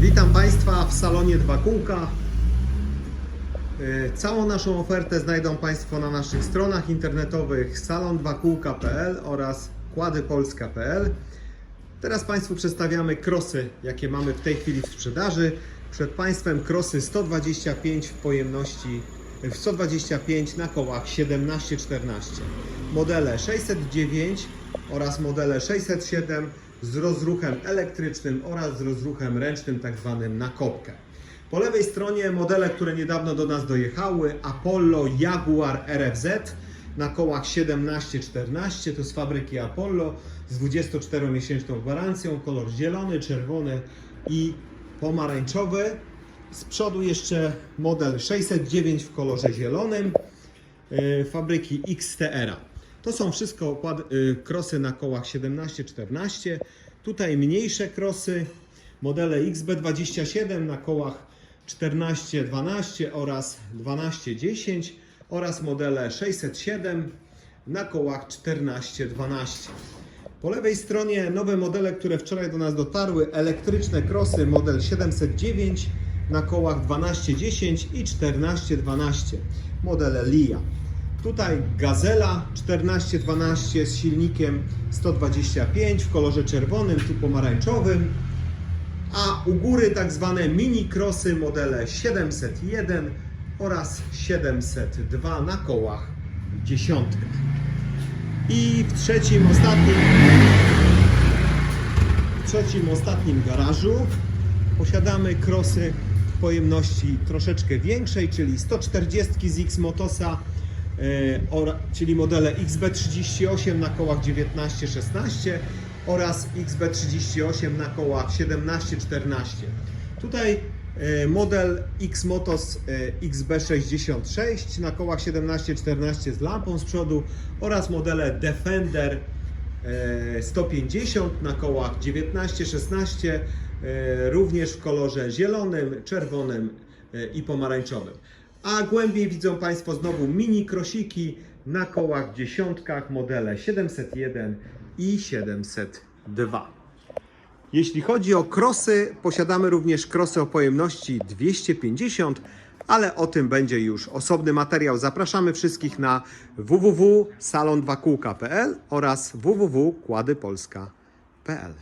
Witam Państwa w salonie Dwa Kółka. E, Całą naszą ofertę znajdą Państwo na naszych stronach internetowych salon2kółka.pl oraz kładypolska.pl. Teraz Państwu przedstawiamy krosy, jakie mamy w tej chwili w sprzedaży. Przed Państwem krosy 125 w pojemności w 125 na kołach 17-14. Modele 609 oraz modele 607 z rozruchem elektrycznym oraz z rozruchem ręcznym, tak zwanym na kopkę. Po lewej stronie modele, które niedawno do nas dojechały, Apollo Jaguar RFZ na kołach 17-14, to z fabryki Apollo z 24-miesięczną gwarancją, kolor zielony, czerwony i pomarańczowy. Z przodu jeszcze model 609 w kolorze zielonym e, fabryki XTR. To są wszystko okład, y, krosy na kołach 17-14. Tutaj mniejsze krosy, modele XB27 na kołach 14-12 oraz 12-10 oraz modele 607 na kołach 14-12. Po lewej stronie nowe modele, które wczoraj do nas dotarły, elektryczne krosy model 709 na kołach 12-10 i 14-12, modele LIA. Tutaj Gazela 1412 z silnikiem 125 w kolorze czerwonym, tu pomarańczowym, a u góry tak zwane mini crossy modele 701 oraz 702 na kołach dziesiątkach. I w trzecim, ostatnim, w trzecim, ostatnim garażu posiadamy krosy pojemności troszeczkę większej, czyli 140 z X-Motosa, e, czyli modele XB38 na kołach 19-16 oraz XB38 na kołach 17-14. Tutaj e, model X-Motos e, XB66 na kołach 17-14 z lampą z przodu oraz modele Defender 150 na kołach 19-16 e, również w kolorze zielonym, czerwonym e, i pomarańczowym. A głębiej widzą Państwo znowu mini krosiki na kołach dziesiątkach modele 701 i 702. Jeśli chodzi o krosy, posiadamy również krosy o pojemności 250, ale o tym będzie już osobny materiał. Zapraszamy wszystkich na www.salon2kółka.pl oraz www.kładypolska.pl.